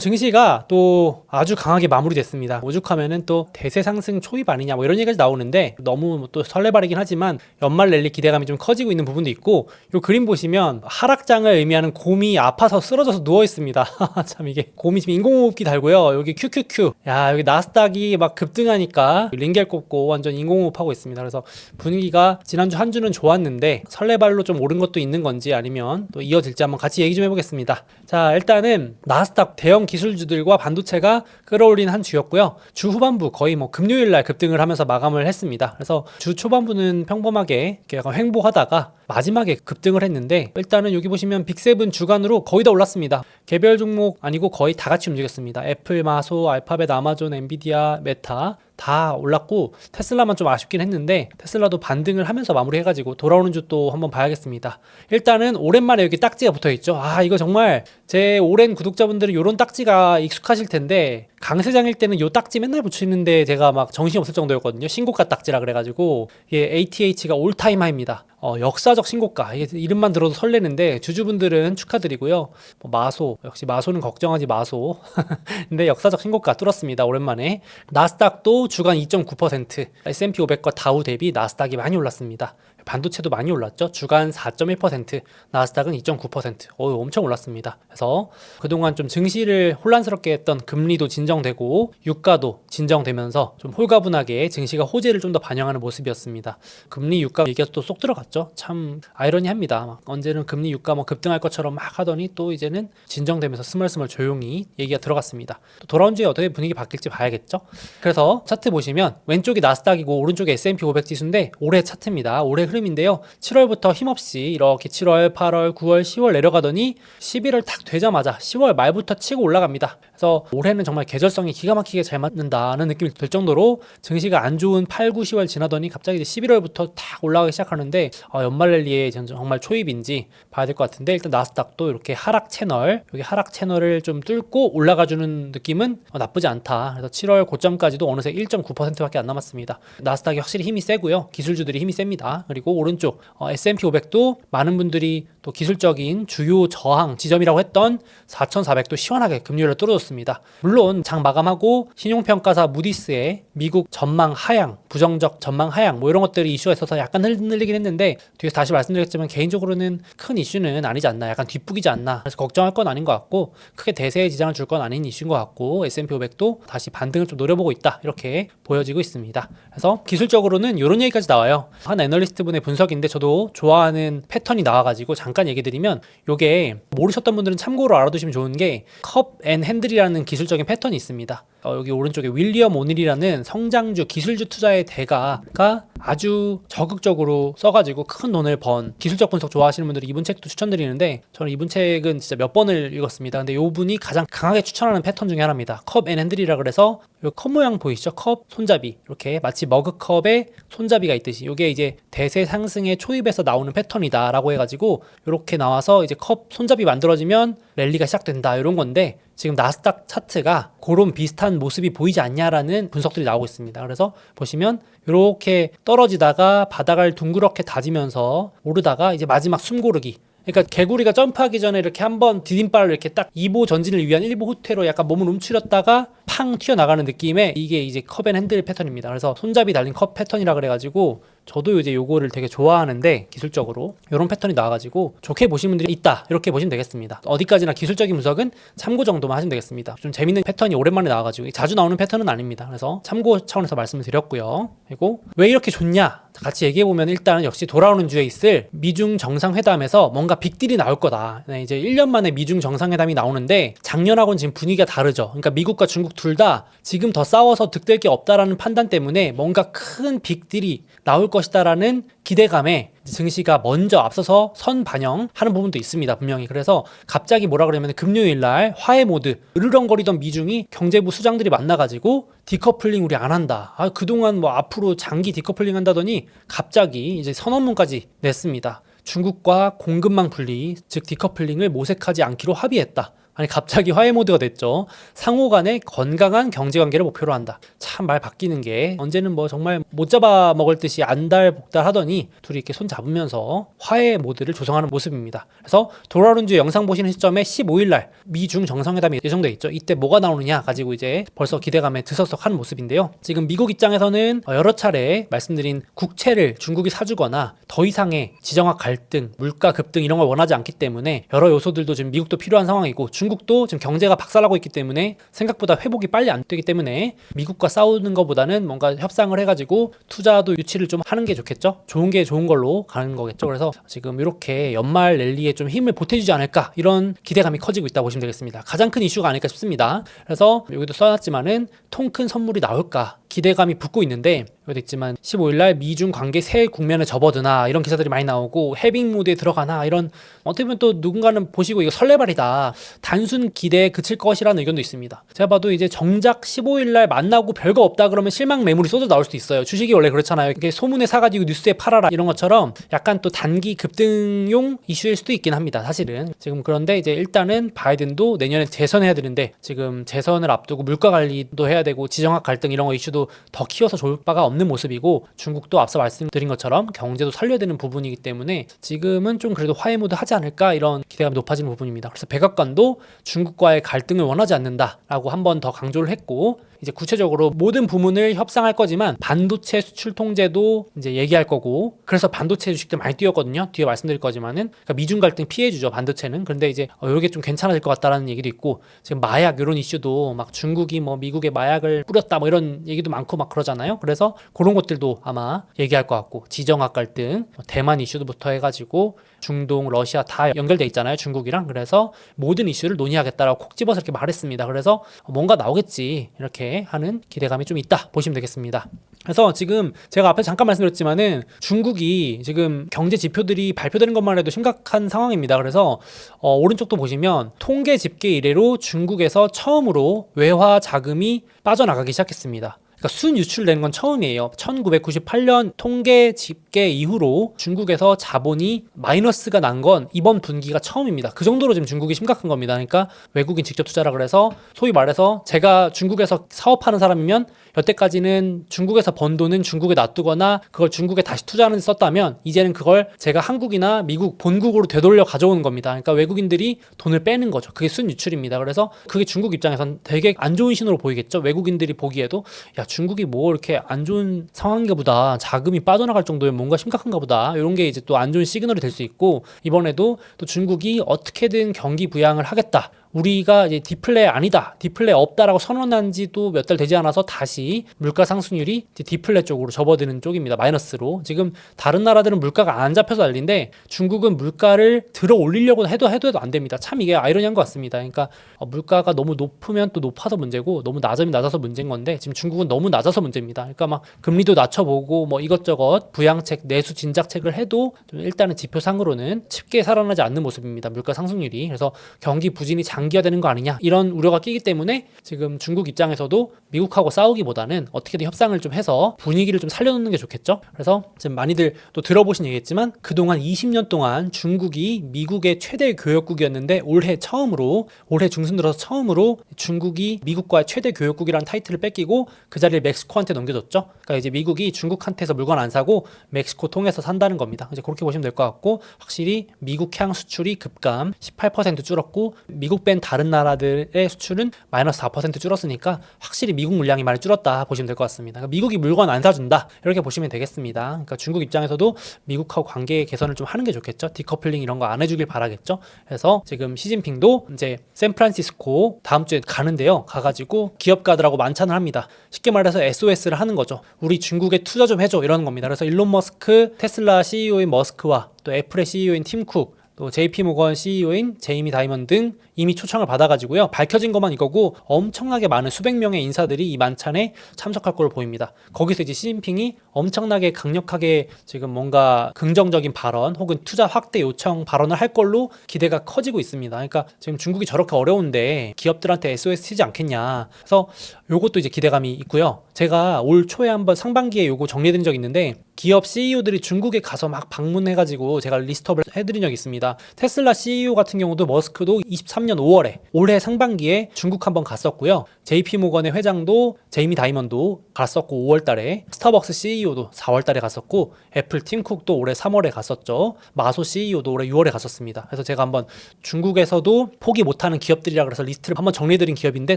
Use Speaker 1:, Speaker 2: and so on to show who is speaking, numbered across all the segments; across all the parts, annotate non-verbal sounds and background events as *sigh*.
Speaker 1: 증시가 또 아주 강하게 마무리됐습니다. 오죽하면은 또 대세 상승 초입 아니냐 뭐 이런 얘기까지 나오는데 너무 뭐또 설레발이긴 하지만 연말 랠리 기대감이 좀 커지고 있는 부분도 있고 요 그림 보시면 하락장을 의미하는 곰이 아파서 쓰러져서 누워 있습니다. *laughs* 참 이게 곰이 지금 인공호흡기 달고요. 여기 QQQ. 야 여기 나스닥이 막 급등하니까 링겔 꼽고 완전 인공호흡하고 있습니다. 그래서 분위기가 지난주 한 주는 좋았는데 설레발로 좀 오른 것도 있는 건지 아니면 또 이어질지 한번 같이 얘기 좀 해보겠습니다. 자 일단은 나스닥 대형 기술주들과 반도체가 끌어올린 한 주였고요. 주 후반부 거의 뭐 금요일 날 급등을 하면서 마감을 했습니다. 그래서 주 초반부는 평범하게 약간 횡보하다가 마지막에 급등을 했는데 일단은 여기 보시면 빅세븐 주간으로 거의 다 올랐습니다. 개별 종목 아니고 거의 다 같이 움직였습니다. 애플, 마소, 알파벳, 아마존, 엔비디아, 메타 다 올랐고 테슬라만 좀 아쉽긴 했는데 테슬라도 반등을 하면서 마무리해가지고 돌아오는 주 또 한번 봐야겠습니다. 일단은 오랜만에 여기 딱지가 붙어 있죠. 아 이거 정말 제 오랜 구독자분들은 이런 딱지가 익숙하실 텐데 강세장일 때는 요 딱지 맨날 붙이는데 제가 막 정신이 없을 정도였거든요. 신고가 딱지라 그래가지고 이게 ATH가 올타임 하입니다. 어, 역사적 신고가. 이름만 들어도 설레는데 주주분들은 축하드리고요. 뭐 마소 역시 마소는 걱정하지 마소. *laughs* 근데 역사적 신고가 뚫었습니다. 오랜만에 나스닥도 주간 2.9% S&P 500과 다우 대비 나스닥이 많이 올랐습니다. 반도체도 많이 올랐죠. 주간 4.1%, 나스닥은 2.9%. 어, 엄청 올랐습니다. 그래서 그동안 좀 증시를 혼란스럽게 했던 금리도 진정되고 유가도 진정되면서 좀 홀가분하게 증시가 호재를 좀 더 반영하는 모습이었습니다. 금리 유가 얘기가 또 쏙 들어갔죠. 참 아이러니합니다. 막 언제는 금리 유가 뭐 급등할 것처럼 막 하더니 또 이제는 진정되면서 스멀스멀 조용히 얘기가 들어갔습니다. 또 돌아온 주에 어떻게 분위기 바뀔지 봐야겠죠. 그래서 차트 보시면 왼쪽이 나스닥이고 오른쪽이 S&P 500 지수인데 올해 차트입니다. 올해 흐름 인데요. 7월부터 힘없이 이렇게 7월, 8월, 9월, 10월 내려가더니 11월 딱 되자마자 10월 말부터 치고 올라갑니다. 그래서 올해는 정말 계절성이 기가 막히게 잘 맞는다는 느낌이 들 정도로 증시가 안 좋은 8, 9, 10월 지나더니 갑자기 이제 11월부터 탁 올라가기 시작하는데 어, 연말 랠리에 정말 초입인지 봐야 될 것 같은데 일단 나스닥도 이렇게 하락 채널 여기 하락 채널을 좀 뚫고 올라가주는 느낌은 어, 나쁘지 않다. 그래서 7월 고점까지도 어느새 1.9%밖에 안 남았습니다. 나스닥이 확실히 힘이 세고요. 기술주들이 힘이 셉니다. 그리고 오른쪽 어, S&P 500도 많은 분들이 또 기술적인 주요 저항 지점이라고 했던 4,400도 시원하게 금요일에 뚫어줬습니다. 물론 장 마감하고 신용평가사 무디스의 미국 전망 하향, 부정적 전망 하향 뭐 이런 것들이 이슈가 있어서 약간 흔들리긴 했는데 뒤에서 다시 말씀드렸지만 개인적으로는 큰 이슈는 아니지 않나, 약간 뒷북이지 않나. 그래서 걱정할 건 아닌 것 같고 크게 대세에 지장을 줄 건 아닌 이슈인 것 같고 S&P 500도 다시 반등을 좀 노려보고 있다 이렇게 보여지고 있습니다. 그래서 기술적으로는 이런 얘기까지 나와요. 한 애널리스트 분의 분석인데 저도 좋아하는 패턴이 나와가지고 잠깐 얘기 드리면 요게 모르셨던 분들은 참고로 알아두시면 좋은 게 컵 앤 핸들이라는 기술적인 패턴이 있습니다. 어, 여기 오른쪽에 윌리엄 오닐이라는 성장주 기술주 투자의 대가가 아주 적극적으로 써가지고 큰 돈을 번 기술적 분석 좋아하시는 분들이 이분 책도 추천드리는데 저는 이분 책은 진짜 몇 번을 읽었습니다. 근데 이 분이 가장 강하게 추천하는 패턴 중에 하나입니다. 컵 앤 핸들이라 그래서 이컵 모양 보이시죠? 컵 손잡이 이렇게 마치 머그컵에 손잡이가 있듯이 이게 이제 대세 상승의 초입에서 나오는 패턴이다라고 해가지고 이렇게 나와서 이제 컵 손잡이 만들어지면 랠리가 시작된다 이런 건데 지금 나스닥 차트가 그런 비슷한 모습이 보이지 않냐라는 분석들이 나오고 있습니다. 그래서 보시면 이렇게 떨어지다가 바닥을 둥그렇게 다지면서 오르다가 이제 마지막 숨고르기 그러니까 개구리가 점프하기 전에 이렇게 한번 디딤발을 이렇게 딱 2보 전진을 위한 1보 후퇴로 약간 몸을 움츠렸다가 팡 튀어나가는 느낌의 이게 이제 컵앤 핸들 패턴입니다. 그래서 손잡이 달린 컵 패턴이라 그래가지고 저도 이제 요거를 되게 좋아하는데 기술적으로 이런 패턴이 나와가지고 좋게 보시는 분들이 있다 이렇게 보시면 되겠습니다. 어디까지나 기술적인 분석은 참고 정도만 하시면 되겠습니다. 좀 재밌는 패턴이 오랜만에 나와가지고 자주 나오는 패턴은 아닙니다. 그래서 참고 차원에서 말씀을 드렸고요. 그리고 왜 이렇게 좋냐? 같이 얘기해 보면 일단은 역시 돌아오는 주에 있을 미중 정상회담에서 뭔가 빅딜이 나올 거다. 네, 이제 1년 만에 미중 정상회담이 나오는데 작년하고는 지금 분위기가 다르죠. 그러니까 미국과 중국 둘 다 지금 더 싸워서 득될 게 없다라는 판단 때문에 뭔가 큰 빅딜이 나올 것이다라는 기대감에 증시가 먼저 앞서서 선 반영하는 부분도 있습니다. 분명히. 그래서 갑자기 뭐라 그러면 금요일 날 화해 모드 으르렁거리던 미중이 경제부 수장들이 만나가지고 디커플링 우리 안 한다. 아, 그동안 뭐 앞으로 장기 디커플링 한다더니 갑자기 이제 선언문까지 냈습니다. 중국과 공급망 분리, 즉 디커플링을 모색하지 않기로 합의했다. 아니 갑자기 화해 모드가 됐죠. 상호 간의 건강한 경제 관계를 목표로 한다. 참 말 바뀌는 게 언제는 뭐 정말 못 잡아 먹을 듯이 안달복달 하더니 둘이 이렇게 손 잡으면서 화해 모드를 조성하는 모습입니다. 그래서 도라룬주 영상 보시는 시점에 15일 날 미중 정상회담이 예정돼 있죠. 이때 뭐가 나오느냐 가지고 이제 벌써 기대감에 드석석하는 모습인데요. 지금 미국 입장에서는 여러 차례 말씀드린 국채를 중국이 사주거나 더 이상의 지정학 갈등, 물가 급등 이런 걸 원하지 않기 때문에 여러 요소들도 지금 미국도 필요한 상황이고 중 국도 지금 경제가 박살나고 있기 때문에 생각보다 회복이 빨리 안 되기 때문에 미국과 싸우는 것보다는 뭔가 협상을 해가지고 투자도 유치를 좀 하는 게 좋겠죠. 좋은 게 좋은 걸로 가는 거겠죠. 그래서 지금 이렇게 연말 랠리에 좀 힘을 보태주지 않을까 이런 기대감이 커지고 있다 고 보시면 되겠습니다. 가장 큰 이슈가 아닐까 싶습니다. 그래서 여기도 써놨지만은 통 큰 선물이 나올까 기대감이 붙고 있는데 여기도 있지만 15일날 미중 관계 새 국면에 접어드나 이런 기사들이 많이 나오고 해빙 모드에 들어가나 이런 어떻게 보면 또 누군가는 보시고 이거 설레발이다 단순 기대에 그칠 것이라는 의견도 있습니다. 제가 봐도 이제 정작 15일 날 만나고 별거 없다 그러면 실망 매물이 쏟아 나올 수도 있어요. 주식이 원래 그렇잖아요. 이게 소문에 사가지고 뉴스에 팔아라 이런 것처럼 약간 또 단기 급등용 이슈일 수도 있긴 합니다 사실은. 지금 그런데 이제 일단은 바이든도 내년에 재선해야 되는데 지금 재선을 앞두고 물가 관리도 해야 되고 지정학 갈등 이런 거 이슈도 더 키워서 좋을 바가 없는 모습이고 중국도 앞서 말씀드린 것처럼 경제도 살려야 되는 부분이기 때문에 지금은 좀 그래도 화해 모드 하지 않을까 이런 기대감이 높아지는 부분입니다. 그래서 백악관도 중국과의 갈등을 원하지 않는다라고 한 번 더 강조를 했고 이제 구체적으로 모든 부문을 협상할 거지만 반도체 수출 통제도 이제 얘기할 거고 그래서 반도체 주식들 많이 뛰었거든요. 뒤에 말씀드릴 거지만은 그러니까 미중 갈등 피해 주죠 반도체는. 그런데 이제 어, 이게 좀 괜찮아질 것 같다라는 얘기도 있고 지금 마약 이런 이슈도 막 중국이 뭐 미국에 마약을 뿌렸다 뭐 이런 얘기도 많고 막 그러잖아요. 그래서 그런 것들도 아마 얘기할 것 같고 지정학 갈등, 뭐 대만 이슈부터 해가지고 중동, 러시아 다 연결돼 있잖아요. 중국이랑 그래서 모든 이슈를 논의하겠다라고 콕 집어서 이렇게 말했습니다. 그래서 뭔가 나오겠지 이렇게 하는 기대감이 좀 있다 보시면 되겠습니다. 그래서 지금 제가 앞에 잠깐 말씀드렸지만은 중국이 지금 경제 지표들이 발표되는 것만 해도 심각한 상황입니다. 그래서 어, 오른쪽도 보시면 통계 집계 이래로 중국에서 처음으로 외화 자금이 빠져나가기 시작했습니다. 그러니까 순 유출되는 건 처음이에요. 1998년 통계 집계 이후로 중국에서 자본이 마이너스가 난 건 이번 분기가 처음입니다. 그 정도로 지금 중국이 심각한 겁니다. 그러니까 외국인 직접 투자라 그래서 소위 말해서 제가 중국에서 사업하는 사람이면 여태까지는 중국에서 번 돈은 중국에 놔두거나 그걸 중국에 다시 투자하는 데 썼다면 이제는 그걸 제가 한국이나 미국 본국으로 되돌려 가져오는 겁니다. 그러니까 외국인들이 돈을 빼는 거죠. 그게 순 유출입니다. 그래서 그게 중국 입장에선 되게 안 좋은 신호로 보이겠죠. 외국인들이 보기에도 야 중국이 뭐 이렇게 안 좋은 상황인가 보다. 자금이 빠져나갈 정도면 뭔가 심각한가 보다. 이런 게 이제 또 안 좋은 시그널이 될 수 있고 이번에도 또 중국이 어떻게든 경기 부양을 하겠다. 우리가 이제 디플레 아니다, 디플레 없다라고 선언한 지도 몇 달 되지 않아서 다시 물가 상승률이 디플레 쪽으로 접어드는 쪽입니다. 마이너스로. 지금 다른 나라들은 물가가 안 잡혀서 난리인데 중국은 물가를 들어 올리려고 해도 해도 해도 안 됩니다. 참 이게 아이러니한 것 같습니다. 그러니까 어, 물가가 너무 높으면 또 높아서 문제고 너무 낮으면 낮아서 문제인 건데 지금 중국은 너무 낮아서 문제입니다. 그러니까 막 금리도 낮춰보고 뭐 이것저것 부양책, 내수 진작책을 해도 좀 일단은 지표상으로는 쉽게 살아나지 않는 모습입니다. 물가 상승률이. 그래서 경기 부진이 장 장기화되는 거 아니냐 이런 우려가 끼기 때문에 지금 중국 입장에서도 미국하고 싸우기보다는 어떻게든 협상을 좀 해서 분위기를 좀 살려놓는 게 좋겠죠. 그래서 지금 많이들 또 들어보신 얘기겠지만 그동안 20년 동안 중국이 미국의 최대 교역국이었는데 올해 처음으로 올해 중순 들어서 처음으로 중국이 미국과의 최대 교역국이라는 타이틀을 뺏기고 그 자리를 멕시코한테 넘겨줬죠. 그러니까 이제 미국이 중국한테서 물건 안 사고 멕시코 통해서 산다는 겁니다. 이제 그렇게 보시면 될 것 같고 확실히 미국 향 수출이 급감 18% 줄었고 미국 뺀 다른 나라들의 수출은 마이너스 4% 줄었으니까 확실히 미국 물량이 많이 줄었다 보시면 될 것 같습니다. 그러니까 미국이 물건 안 사준다 이렇게 보시면 되겠습니다. 그러니까 중국 입장에서도 미국하고 관계 개선을 좀 하는 게 좋겠죠. 디커플링 이런 거 안 해주길 바라겠죠. 그래서 지금 시진핑도 이제 샌프란시스코 다음 주에 가는데요. 가가지고 기업가들하고 만찬을 합니다. 쉽게 말해서 SOS를 하는 거죠. 우리 중국에 투자 좀 해줘 이러는 겁니다. 그래서 일론 머스크, 테슬라 CEO인 머스크와 또 애플의 CEO인 팀쿡 또 JP 모건 CEO인 제이미 다이먼 등 이미 초청을 받아가지고요. 밝혀진 것만 이거고 엄청나게 많은 수백 명의 인사들이 이 만찬에 참석할 걸로 보입니다. 거기서 이제 시진핑이 엄청나게 강력하게 지금 뭔가 긍정적인 발언 혹은 투자 확대 요청 발언을 할 걸로 기대가 커지고 있습니다. 그러니까 지금 중국이 저렇게 어려운데 기업들한테 SOS 치지 않겠냐. 그래서 요것도 이제 기대감이 있고요. 제가 올 초에 한번 상반기에 요거 정리해드린 적 있는데 기업 CEO들이 중국에 가서 막 방문해가지고 제가 리스트업을 해드린 적이 있습니다. 테슬라 CEO 같은 경우도 머스크도 23년 5월에 올해 상반기에 중국 한번 갔었고요. JP 모건의 회장도 제이미 다이먼도 갔었고 5월 달에 스타벅스 CEO도 4월 달에 갔었고 애플 팀쿡도 올해 3월에 갔었죠. 마소 CEO도 올해 6월에 갔었습니다. 그래서 제가 한번 중국에서도 포기 못하는 기업들이라 그래서 리스트를 한번 정리해드린 기업인데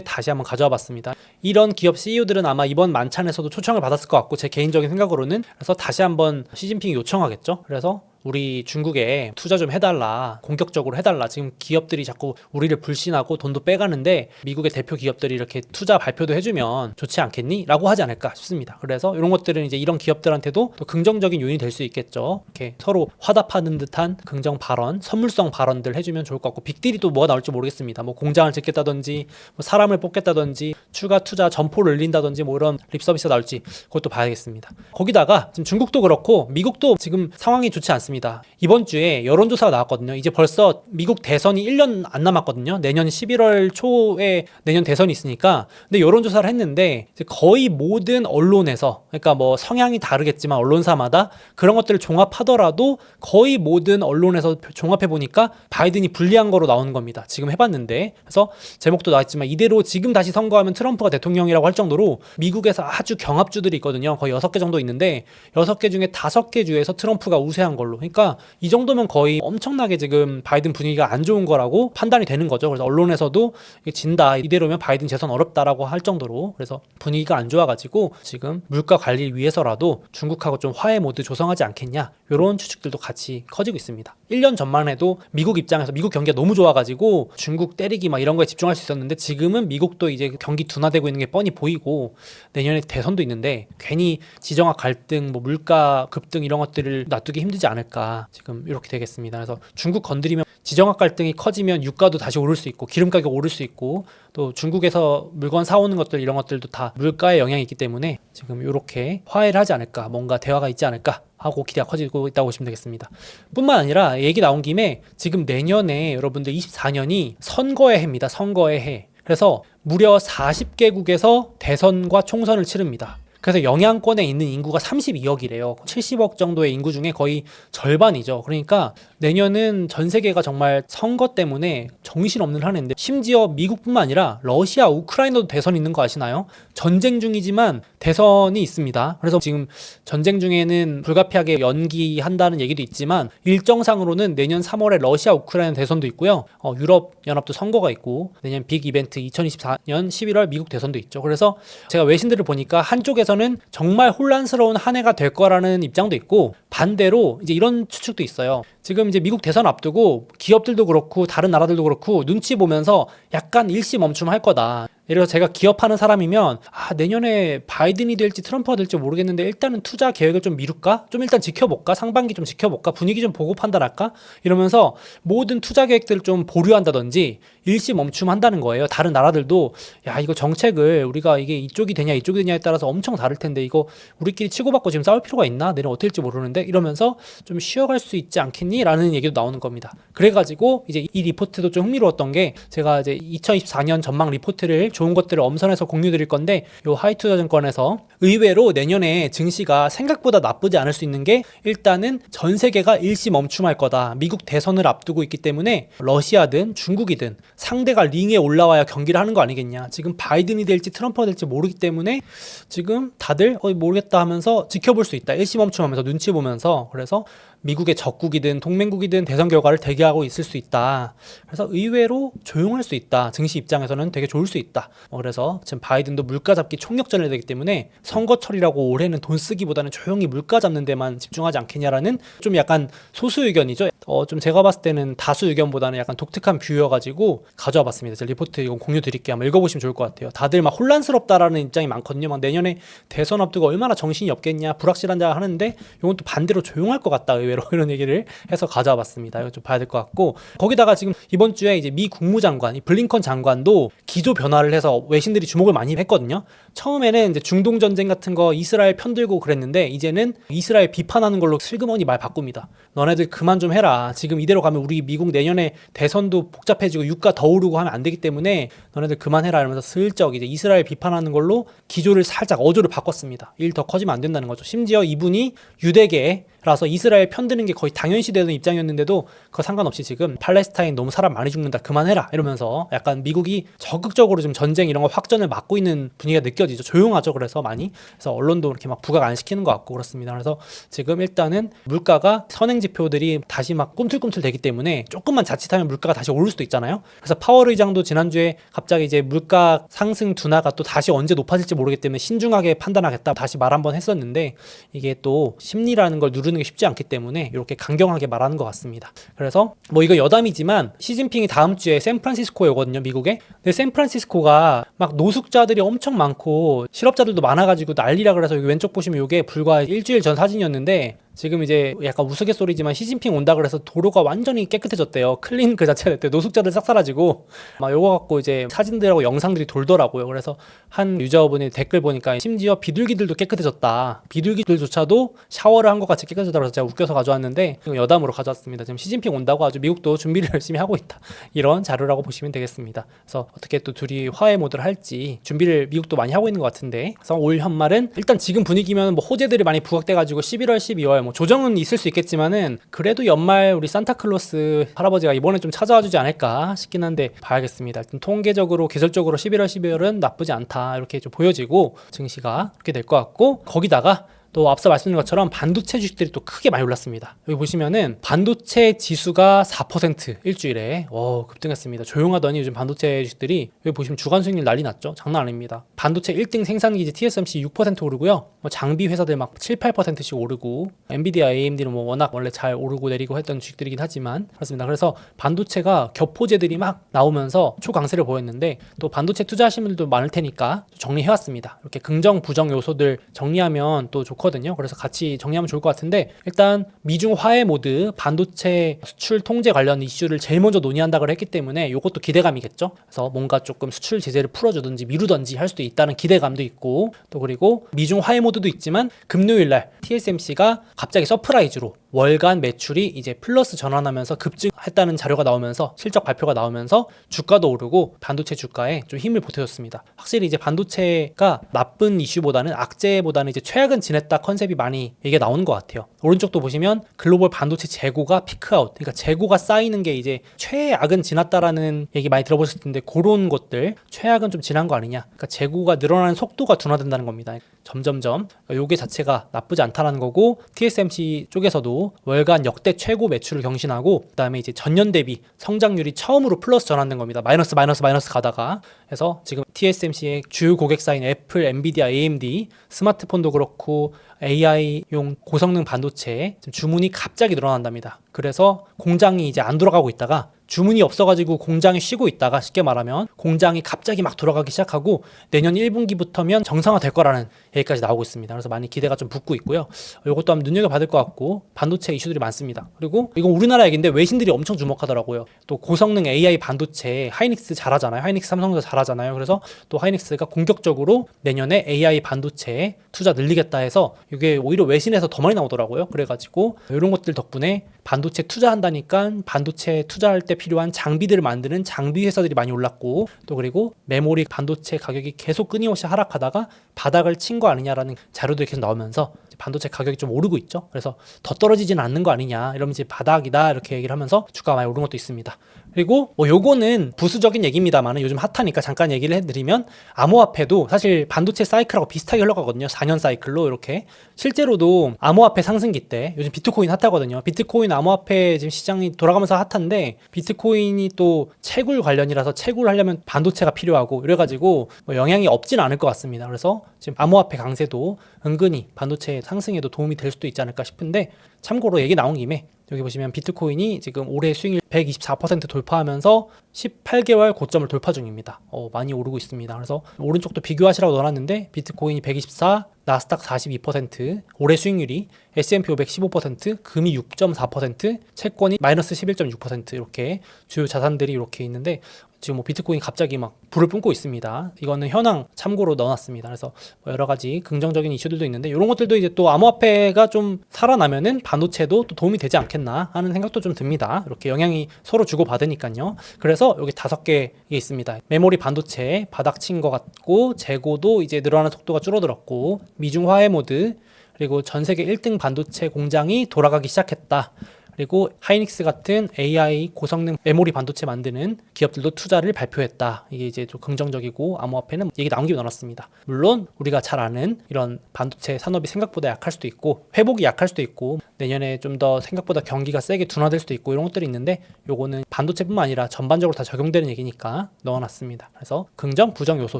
Speaker 1: 다시 한번 가져와 봤습니다. 이런 기업 CEO들은 아마 이번 만찬에서도 초청을 받았을 것 같고 제 개인적인 생각으로는 그래서 다시 한번 시진핑이 요청하겠죠. 그래서 우리 중국에 투자 좀 해달라 공격적으로 해달라. 지금 기업들이 자꾸 우리를 불신하고 돈도 빼가는데 미국의 대표 기업들이 이렇게 투자 발표도 해주면 좋지 않겠니? 라고 하지 않을까 싶습니다. 그래서 이런 것들은 이제 이런 기업들한테도 또 긍정적인 요인이 될 수 있겠죠. 이렇게 서로 화답하는 듯한 긍정 발언 선물성 발언들 해주면 좋을 것 같고 빅딜이 또 뭐가 나올지 모르겠습니다. 뭐 공장을 짓겠다든지 뭐 사람을 뽑겠다든지 추가 투자 점포를 늘린다든지 뭐 이런 립 서비스가 나올지 그것도 봐야겠습니다. 거기다가 지금 중국도 그렇고 미국도 지금 상황이 좋지 않습니다 있습니다. 이번 주에 여론조사가 나왔거든요. 이제 벌써 미국 대선이 1년 안 남았거든요. 내년 11월 초에 내년 대선이 있으니까. 근데 여론조사를 했는데 거의 모든 언론에서 그러니까 뭐 성향이 다르겠지만 언론사마다 그런 것들을 종합하더라도 거의 모든 언론에서 종합해 보니까 바이든이 불리한 거로 나오는 겁니다. 지금 해봤는데 그래서 제목도 나왔지만 이대로 지금 다시 선거하면 트럼프가 대통령이라고 할 정도로 미국에서 아주 경합주들이 있거든요. 거의 6개 정도 있는데 6개 중에 5개 주에서 트럼프가 우세한 걸로 그러니까 이 정도면 거의 엄청나게 지금 바이든 분위기가 안 좋은 거라고 판단이 되는 거죠. 그래서 언론에서도 진다 이대로면 바이든 재선 어렵다라고 할 정도로 그래서 분위기가 안 좋아가지고 지금 물가 관리를 위해서라도 중국하고 좀 화해 모드 조성하지 않겠냐 이런 추측들도 같이 커지고 있습니다. 1년 전만 해도 미국 입장에서 미국 경기가 너무 좋아가지고 중국 때리기 막 이런 거에 집중할 수 있었는데 지금은 미국도 이제 경기 둔화되고 있는 게 뻔히 보이고 내년에 대선도 있는데 괜히 지정학 갈등, 뭐 물가 급등 이런 것들을 놔두기 힘들지 않을까 지금 이렇게 되겠습니다. 그래서 중국 건드리면 지정학 갈등이 커지면 유가도 다시 오를 수 있고 기름 가격 오를 수 있고 또 중국에서 물건 사오는 것들 이런 것들도 다 물가에 영향이 있기 때문에 지금 이렇게 화해를 하지 않을까 뭔가 대화가 있지 않을까 하고 기대가 커지고 있다고 보시면 되겠습니다. 뿐만 아니라 얘기 나온 김에 지금 내년에 여러분들 24년이 선거의 해입니다. 선거의 해. 그래서 무려 40개국에서 대선과 총선을 치릅니다. 그래서 영향권에 있는 인구가 32억이래요. 70억 정도의 인구 중에 거의 절반이죠. 그러니까 내년은 전 세계가 정말 선거 때문에 정신없는 한 해인데 심지어 미국뿐만 아니라 러시아, 우크라이나도 대선 있는 거 아시나요? 전쟁 중이지만 대선이 있습니다. 그래서 지금 전쟁 중에는 불가피하게 연기한다는 얘기도 있지만 일정상으로는 내년 3월에 러시아, 우크라이나 대선도 있고요. 어, 유럽 연합도 선거가 있고 내년 빅 이벤트 2024년 11월 미국 대선도 있죠. 그래서 제가 외신들을 보니까 한쪽에서는 정말 혼란스러운 한 해가 될 거라는 입장도 있고 반대로 이제 이런 추측도 있어요. 지금 이제 미국 대선 앞두고 기업들도 그렇고 다른 나라들도 그렇고 눈치 보면서 약간 일시 멈춤할 거다. 예를 들어 제가 기업하는 사람이면 아 내년에 바이든이 될지 트럼프가 될지 모르겠는데 일단은 투자 계획을 좀 미룰까? 좀 일단 지켜볼까? 상반기 좀 지켜볼까? 분위기 좀 보고 판단할까? 이러면서 모든 투자 계획들을 좀 보류한다든지 일시 멈춤한다는 거예요. 다른 나라들도 야 이거 정책을 우리가 이게 이쪽이 되냐 이쪽이 되냐에 따라서 엄청 다를 텐데 이거 우리끼리 치고받고 지금 싸울 필요가 있나? 내년 될지 모르는데 이러면서 좀 쉬어갈 수 있지 않겠니? 라는 얘기도 나오는 겁니다. 그래가지고 이제 이 리포트도 좀 흥미로웠던 게 제가 이제 2024년 전망 리포트를 좋은 것들을 엄선해서 공유 드릴 건데 요 하이투자증권에서 의외로 내년에 증시가 생각보다 나쁘지 않을 수 있는 게 일단은 전 세계가 일시 멈춤할 거다. 미국 대선을 앞두고 있기 때문에 러시아든 중국이든 상대가 링에 올라와야 경기를 하는 거 아니겠냐. 지금 바이든이 될지 트럼프가 될지 모르기 때문에 지금 다들 어 모르겠다 하면서 지켜볼 수 있다. 일시 멈춤하면서 눈치 보면서 그래서 미국의 적국이든 동맹국이든 대선 결과를 대기하고 있을 수 있다. 그래서 의외로 조용할 수 있다. 증시 입장에서는 되게 좋을 수 있다. 어, 그래서 지금 바이든도 물가 잡기 총력전을 되기 때문에 선거철이라고 올해는 돈 쓰기보다는 조용히 물가 잡는 데만 집중하지 않겠냐라는 좀 약간 소수 의견이죠. 어, 좀 제가 봤을 때는 다수 의견보다는 약간 독특한 뷰여가지고 가져와 봤습니다. 제가 리포트 이건 공유 드릴게요. 한번 읽어보시면 좋을 것 같아요. 다들 막 혼란스럽다라는 입장이 많거든요. 막 내년에 대선 앞두고 얼마나 정신이 없겠냐, 불확실한자 하는데 이건 또 반대로 조용할 것 같다. 의외로 *laughs* 이런 얘기를 해서 가져와 봤습니다. 이거 좀 봐야 될 것 같고 거기다가 지금 이번 주에 이제 미 국무장관, 이 블링컨 장관도 기조 변화를 해서 외신들이 주목을 많이 했거든요. 처음에는 이제 중동 전쟁 같은 거 이스라엘 편들고 그랬는데 이제는 이스라엘 비판하는 걸로 슬그머니 말 바꿉니다. 너네들 그만 좀 해라. 지금 이대로 가면 우리 미국 내년에 대선도 복잡해지고 유가 더 오르고 하면 안 되기 때문에 너네들 그만해라 이러면서 슬쩍 이제 이스라엘 비판하는 걸로 기조를 살짝 어조를 바꿨습니다. 일 더 커지면 안 된다는 거죠. 심지어 이분이 유대계 라서 이스라엘 편드는 게 거의 당연시 되는 입장이었는데도 그거 상관없이 지금 팔레스타인 너무 사람 많이 죽는다 그만해라 이러면서 약간 미국이 적극적으로 좀 전쟁 이런 거 확전을 막고 있는 분위기가 느껴지죠. 조용하죠. 그래서 많이 그래서 언론도 이렇게 막 부각 안 시키는 것 같고 그렇습니다. 그래서 지금 일단은 물가가 선행 지표들이 다시 막 꿈틀꿈틀 되기 때문에 조금만 자칫하면 물가가 다시 오를 수도 있잖아요. 그래서 파월 의장도 지난주에 갑자기 이제 물가 상승 둔화가 또 다시 언제 높아질지 모르기 때문에 신중하게 판단하겠다 다시 말 한번 했었는데 이게 또 심리라는 걸 누르는 게 쉽지 않기 때문에 이렇게 강경하게 말하는 것 같습니다. 그래서 뭐 이거 여담이지만 시진핑이 다음 주에 샌프란시스코에 오거든요, 미국에. 근데 샌프란시스코가 막 노숙자들이 엄청 많고 실업자들도 많아가지고 난리라 그래서 왼쪽 보시면 이게 불과 일주일 전 사진이었는데 지금 이제 약간 우스갯소리지만 시진핑 온다 그래서 도로가 완전히 깨끗해졌대요. 클린 그 자체가 됐대요. 노숙자들 싹 사라지고 막 요거 갖고 이제 사진들하고 영상들이 돌더라고요. 그래서 한 유저분이 댓글 보니까 심지어 비둘기들도 깨끗해졌다. 비둘기들조차도 샤워를 한 것 같이 깨끗해졌다고 해서 제가 웃겨서 가져왔는데 여담으로 가져왔습니다. 지금 시진핑 온다고 아주 미국도 준비를 *laughs* 열심히 하고 있다. 이런 자료라고 보시면 되겠습니다. 그래서 어떻게 또 둘이 화해 모드를 할지 준비를 미국도 많이 하고 있는 것 같은데 그래서 올 연말은 일단 지금 분위기면 뭐 호재들이 많이 부각돼가지고 11월, 12월 뭐 조정은 있을 수 있겠지만은 그래도 연말 우리 산타클로스 할아버지가 이번에 좀 찾아와 주지 않을까 싶긴 한데 봐야겠습니다. 통계적으로 계절적으로 11월, 12월은 나쁘지 않다 이렇게 좀 보여지고 증시가 그렇게 될 것 같고 거기다가 또 앞서 말씀드린 것처럼 반도체 주식들이 또 크게 많이 올랐습니다. 여기 보시면은 반도체 지수가 4% 일주일에 어, 급등했습니다. 조용하더니 요즘 반도체 주식들이 여기 보시면 주간 수익률 난리 났죠. 장난 아닙니다. 반도체 1등 생산기지 TSMC 6% 오르고요. 뭐 장비 회사들 막 7, 8%씩 오르고 엔비디아, AMD는 뭐 워낙 원래 잘 오르고 내리고 했던 주식들이긴 하지만 그렇습니다. 그래서 반도체가 겹포제들이 막 나오면서 초강세를 보였는데 또 반도체 투자하시는 분들도 많을 테니까 정리해왔습니다. 이렇게 긍정, 부정 요소들 정리하면 또 좋 거든요. 그래서 같이 정리하면 좋을 것 같은데 일단 미중 화해 모드 반도체 수출 통제 관련 이슈를 제일 먼저 논의한다고 했기 때문에 이것도 기대감이겠죠. 그래서 뭔가 조금 수출 제재를 풀어주든지 미루든지 할 수도 있다는 기대감도 있고 또 그리고 미중 화해 모드도 있지만 금요일 날 TSMC가 갑자기 서프라이즈로 월간 매출이 이제 플러스 전환하면서 급증했다는 자료가 나오면서 실적 발표가 나오면서 주가도 오르고 반도체 주가에 좀 힘을 보태줬습니다. 확실히 이제 반도체가 나쁜 이슈보다는 악재보다는 이제 최악은 지냈다 컨셉이 많이 이게 나오는 것 같아요. 오른쪽도 보시면 글로벌 반도체 재고가 피크아웃, 그러니까 재고가 쌓이는 게 이제 최악은 지났다라는 얘기 많이 들어보셨을 텐데 그런 것들 최악은 좀 지난 거 아니냐? 그러니까 재고가 늘어나는 속도가 둔화된다는 겁니다. 점점점 그러니까 요게 자체가 나쁘지 않다라는 거고 TSMC 쪽에서도 월간 역대 최고 매출을 경신하고 그다음에 이제 전년 대비 성장률이 처음으로 플러스 전환된 겁니다. 마이너스 마이너스 마이너스 가다가 해서 지금 TSMC의 주요 고객사인 애플, 엔비디아, AMD 스마트폰도 그렇고 AI용 고성능 반도체 주문이 갑자기 늘어난답니다. 그래서 공장이 이제 안 돌아가고 있다가 주문이 없어가지고 공장이 쉬고 있다가 쉽게 말하면 공장이 갑자기 막 돌아가기 시작하고 내년 1분기부터면 정상화 될 거라는 얘기까지 나오고 있습니다. 그래서 많이 기대가 좀 붙고 있고요. 이것도 한번 눈여겨봐야 될것 같고 반도체 이슈들이 많습니다. 그리고 이건 우리나라 얘기인데 외신들이 엄청 주목하더라고요. 또 고성능 AI 반도체 하이닉스 잘하잖아요. 하이닉스 삼성도 잘하잖아요. 그래서 또 하이닉스가 공격적으로 내년에 AI 반도체 투자 늘리겠다 해서 이게 오히려 외신에서 더 많이 나오더라고요. 그래가지고 이런 것들 덕분에 반도체 투자한다니까 반도체 투자할 때 필요한 장비들을 만드는 장비 회사들이 많이 올랐고 또 그리고 메모리 반도체 가격이 계속 끊임없이 하락하다가 바닥을 친거 아니냐라는 자료들이 계속 나오면서 반도체 가격이 좀 오르고 있죠. 그래서 더 떨어지지는 않는 거 아니냐 이러면 이제 바닥이다 이렇게 얘기를 하면서 주가가 많이 오른 것도 있습니다. 그리고 뭐 요거는 부수적인 얘기입니다만 요즘 핫하니까 잠깐 얘기를 해드리면 암호화폐도 사실 반도체 사이클하고 비슷하게 흘러가거든요. 4년 사이클로 이렇게 실제로도 암호화폐 상승기 때 요즘 비트코인 핫하거든요. 비트코인 암호화폐 지금 시장이 돌아가면서 핫한데 비트코인이 또 채굴 관련이라서 채굴하려면 반도체가 필요하고 이래가지고 뭐 영향이 없진 않을 것 같습니다. 그래서 지금 암호화폐 강세도 은근히 반도체 상승에도 도움이 될 수도 있지 않을까 싶은데 참고로 얘기 나온 김에 여기 보시면 비트코인이 지금 올해 수익률 124% 돌파하면서 18개월 고점을 돌파 중입니다. 어, 많이 오르고 있습니다. 그래서 오른쪽도 비교하시라고 넣어놨는데 비트코인이 124, 나스닥 42%, 올해 수익률이 S&P 500 15%, 금이 6.4%, 채권이 마이너스 11.6% 이렇게 주요 자산들이 이렇게 있는데 지금 뭐 비트코인 갑자기 막 불을 뿜고 있습니다. 이거는 현황 참고로 넣어놨습니다. 그래서 뭐 여러 가지 긍정적인 이슈들도 있는데 이런 것들도 이제 또 암호화폐가 좀 살아나면은 반도체도 또 도움이 되지 않겠나 하는 생각도 좀 듭니다. 이렇게 영향이 서로 주고 받으니까요. 그래서 여기 다섯 개 있습니다. 메모리 반도체 바닥 친 것 같고 재고도 이제 늘어나는 속도가 줄어들었고 미중 화해 모드 그리고 전 세계 1등 반도체 공장이 돌아가기 시작했다. 그리고 하이닉스 같은 AI 고성능 메모리 반도체 만드는 기업들도 투자를 발표했다. 이게 이제 좀 긍정적이고 암호화폐는 얘기 나온 김에 넣어놨습니다. 물론 우리가 잘 아는 이런 반도체 산업이 생각보다 약할 수도 있고 회복이 약할 수도 있고 내년에 좀 더 생각보다 경기가 세게 둔화될 수도 있고 이런 것들이 있는데 요거는 반도체뿐만 아니라 전반적으로 다 적용되는 얘기니까 넣어놨습니다. 그래서 긍정 부정 요소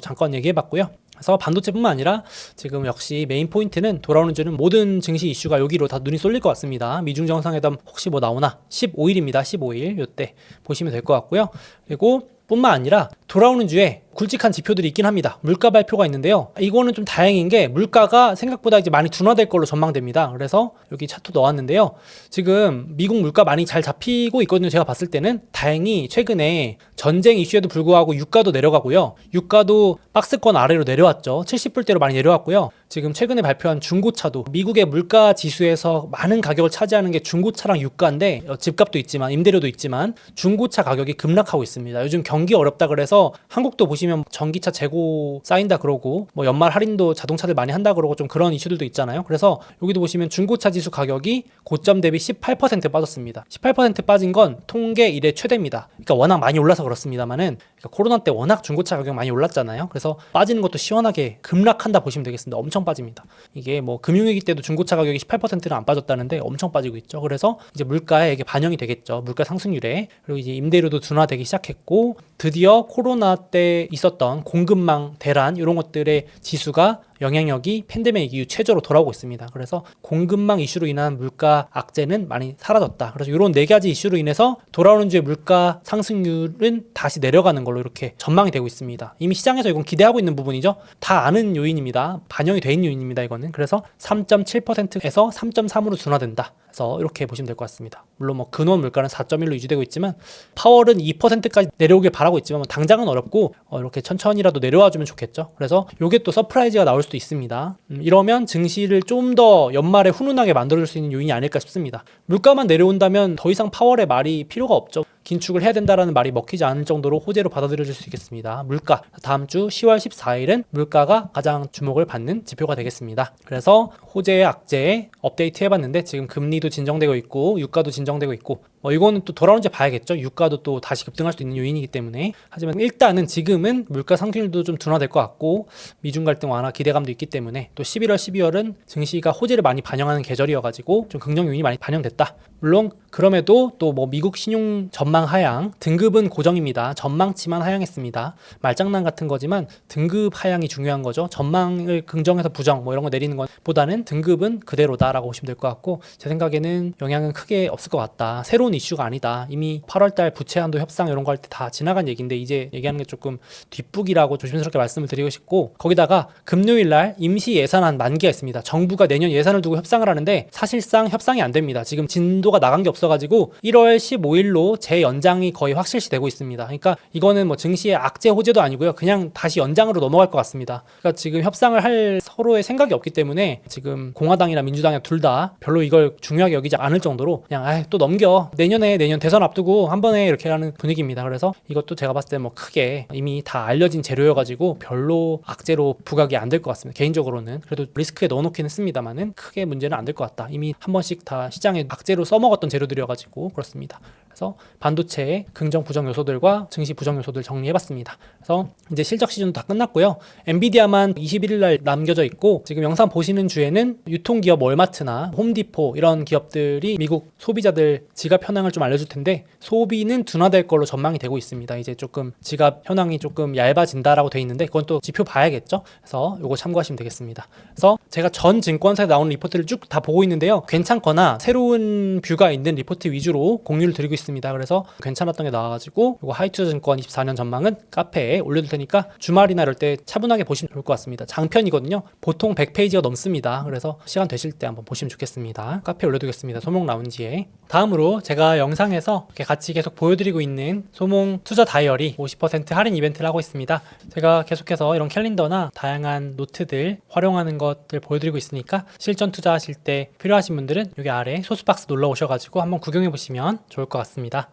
Speaker 1: 잠깐 얘기해봤고요. 그래서 반도체뿐만 아니라 지금 역시 메인 포인트는 돌아오는 주는 모든 증시 이슈가 여기로 다 눈이 쏠릴 것 같습니다. 미중 정상회담 혹시 뭐 나오나 15일입니다. 15일 요때 보시면 될 것 같고요. 그리고 뿐만 아니라 돌아오는 주에 굵직한 지표들이 있긴 합니다. 물가 발표가 있는데요. 이거는 좀 다행인 게 물가가 생각보다 이제 많이 둔화될 걸로 전망됩니다. 그래서 여기 차트 넣었는데요. 지금 미국 물가 많이 잘 잡히고 있거든요. 제가 봤을 때는 다행히 최근에 전쟁 이슈에도 불구하고 유가도 내려가고요. 유가도 박스권 아래로 내려왔죠. 70불대로 많이 내려왔고요. 지금 최근에 발표한 중고차도 미국의 물가 지수에서 많은 가격을 차지하는 게 중고차랑 유가인데 어, 집값도 있지만 임대료도 있지만 중고차 가격이 급락하고 있습니다. 요즘 경기 어렵다 그래서 한국도 보시 면 전기차 재고 쌓인다 그러고 뭐 연말 할인도 자동차들 많이 한다 그러고 좀 그런 이슈들도 있잖아요. 그래서 여기도 보시면 중고차 지수 가격이 고점 대비 18% 빠졌습니다. 18% 빠진 건 통계 이래 최대입니다. 그러니까 워낙 많이 올라서 그렇습니다만은 그러니까 코로나 때 워낙 중고차 가격 많이 올랐잖아요. 그래서 빠지는 것도 시원하게 급락한다 보시면 되겠습니다. 엄청 빠집니다. 이게 뭐 금융위기 때도 중고차 가격이 18%는 안 빠졌다는데 엄청 빠지고 있죠. 그래서 이제 물가에 이게 반영이 되겠죠. 물가 상승률에 그리고 이제 임대료도 둔화되기 시작했고 드디어 코로나 때 있었던 공급망 대란 이런 것들의 지수가 영향력이 팬데믹 이후 최저로 돌아오고 있습니다. 그래서 공급망 이슈로 인한 물가 악재는 많이 사라졌다. 그래서 이런 네 가지 이슈로 인해서 돌아오는 주의 물가 상승률은 다시 내려가는 걸로 이렇게 전망이 되고 있습니다. 이미 시장에서 이건 기대하고 있는 부분이죠. 다 아는 요인입니다. 반영이 돼 있는 요인입니다. 이거는 그래서 3.7%에서 3.3으로 둔화된다. 그래서 이렇게 보시면 될 것 같습니다. 물론 뭐 근원 물가는 4.1로 유지되고 있지만 파월은 2%까지 내려오길 바라고 있지만 뭐 당장은 어렵고 어, 이렇게 천천히라도 내려와 주면 좋겠죠. 그래서 이게 또 서프라이즈가 나올 수도 있습니다. 음, 이러면 증시를 좀 더 연말에 훈훈하게 만들어줄 수 있는 요인이 아닐까 싶습니다. 물가만 내려온다면 더 이상 파월의 말이 필요가 없죠. 긴축을 해야 된다라는 말이 먹히지 않을 정도로 호재로 받아들여질 수 있겠습니다. 물가 다음 주 10월 14일은 물가가 가장 주목을 받는 지표가 되겠습니다. 그래서 호재의 악재에 업데이트 해봤는데 지금 금리도 진정되고 있고 유가도 진정되고 있고 뭐 이거는 또 돌아오는지 봐야겠죠. 유가도 또 다시 급등할 수 있는 요인이기 때문에 하지만 일단은 지금은 물가 상승률도 좀 둔화될 것 같고 미중 갈등 완화 기대감도 있기 때문에 또 11월 12월은 증시가 호재를 많이 반영하는 계절이어가지고 좀 긍정 요인이 많이 반영됐다. 물론 그럼에도 또 뭐 미국 신용 전망 하향 등급은 고정입니다. 전망치만 하향했습니다. 말장난 같은 거지만 등급 하향이 중요한 거죠. 전망을 긍정해서 부정 뭐 이런 거 내리는 것보다는 등급은 그대로다라고 보시면 될 것 같고 제 생각에는 영향은 크게 없을 것 같다. 새로운 이슈가 아니다. 이미 8월달 부채 한도 협상 이런 거 할 때 다 지나간 얘기인데 이제 얘기하는 게 조금 뒷북이라고 조심스럽게 말씀을 드리고 싶고 거기다가 금요일 날 임시 예산안 만기가 있습니다. 정부가 내년 예산을 두고 협상을 하는데 사실상 협상이 안 됩니다. 지금 진도가 나간 게 없어가지고 1월 15일로 재연장이 거의 확실시 되고 있습니다. 그러니까 이거는 뭐 증시의 악재 호재도 아니고요. 그냥 다시 연장으로 넘어갈 것 같습니다. 그러니까 지금 협상을 할 서로의 생각이 없기 때문에 지금 공화당이나 민주당이 둘 다 별로 이걸 중요하게 여기지 않을 정도로 그냥 아, 또 넘겨 내년에 내년 대선 앞두고 한 번에 이렇게 하는 분위기입니다. 그래서 이것도 제가 봤을 때 뭐 크게 이미 다 알려진 재료여가지고 별로 악재로 부각이 안 될 것 같습니다. 개인적으로는 그래도 리스크에 넣어놓기는 했습니다만은 크게 문제는 안 될 것 같다. 이미 한 번씩 다 시장에 악재로 써먹었던 재료들이어가지고 그렇습니다. 그래서 반도체의 긍정 부정 요소들과 증시 부정 요소들 정리해봤습니다. 그래서 이제 실적 시즌도 다 끝났고요. 엔비디아만 21일 날 남겨져 있고 지금 영상 보시는 주에는 유통기업 월마트나 홈디포 이런 기업들이 미국 소비자들 지갑 현황을 좀 알려줄 텐데 소비는 둔화될 걸로 전망이 되고 있습니다. 이제 조금 지갑 현황이 조금 얇아진다라고 돼 있는데 그건 또 지표 봐야겠죠. 그래서 요거 참고하시면 되겠습니다. 그래서 제가 전 증권사에 나오는 리포트를 쭉 다 보고 있는데요. 괜찮거나 새로운 뷰가 있는 리포트 위주로 공유를 드리고 있습니다. 그래서 괜찮았던 게 나와가지고 이거 하이투자증권 24년 전망은 카페에 올려둘 테니까 주말이나 이럴 때 차분하게 보시면 좋을 것 같습니다. 장편이거든요. 보통 100페이지가 넘습니다. 그래서 시간 되실 때 한번 보시면 좋겠습니다. 카페에 올려두겠습니다. 소몽 라운지에. 다음으로 제가 영상에서 같이 계속 보여드리고 있는 소몽 투자 다이어리 50% 할인 이벤트를 하고 있습니다. 제가 계속해서 이런 캘린더나 다양한 노트들 활용하는 것들 보여드리고 있으니까 실전 투자하실 때 필요하신 분들은 여기 아래 소스박스 놀러 오셔가지고 한번 구경해 보시면 좋을 것 같습니다.